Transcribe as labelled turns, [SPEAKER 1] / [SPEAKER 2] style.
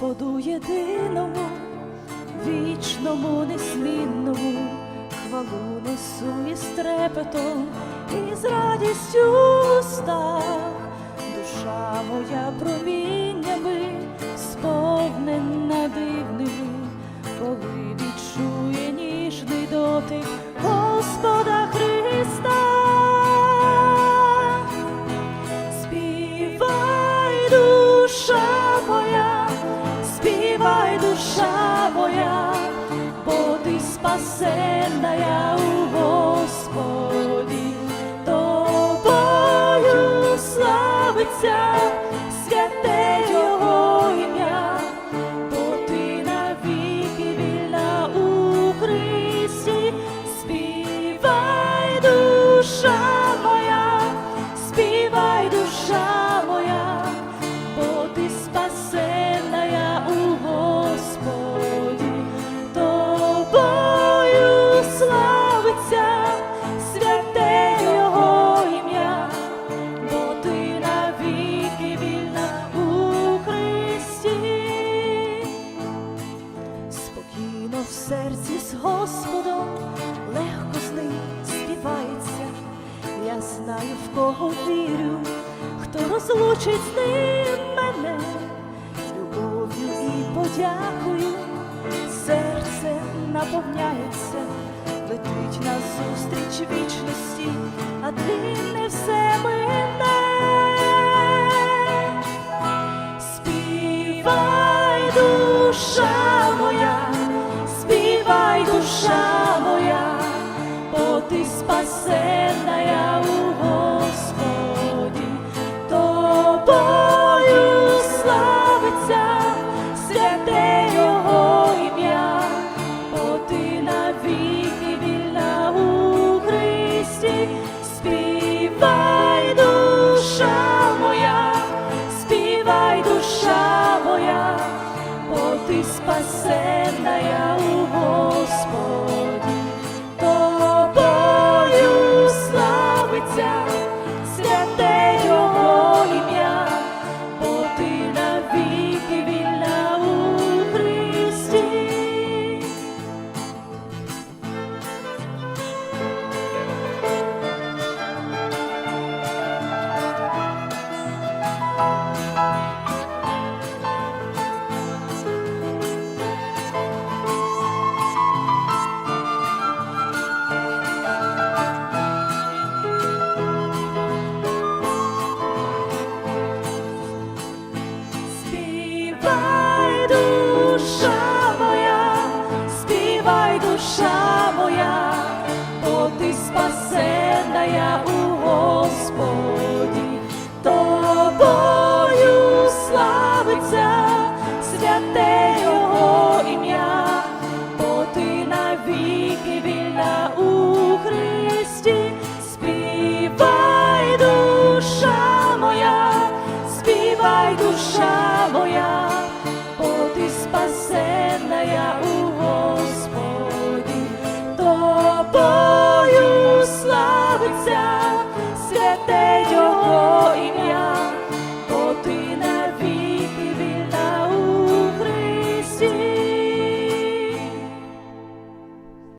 [SPEAKER 1] Господу єдиному, вічному, незмінному, хвалу несу і стрепетом і з радістю в устах, душа моя промінь. Співай, душа моя, бо ти спасенна я у Господі, тобою славиться серці з Господом, легко з ним співається. Я знаю, в кого вірю, хто розлучить з ним мене, любов'ю і подякою, серце наповняється, летить назустріч вічності, а тлінне все мине. Бо ти спасена душа моя, бо ти спасена я у Господі,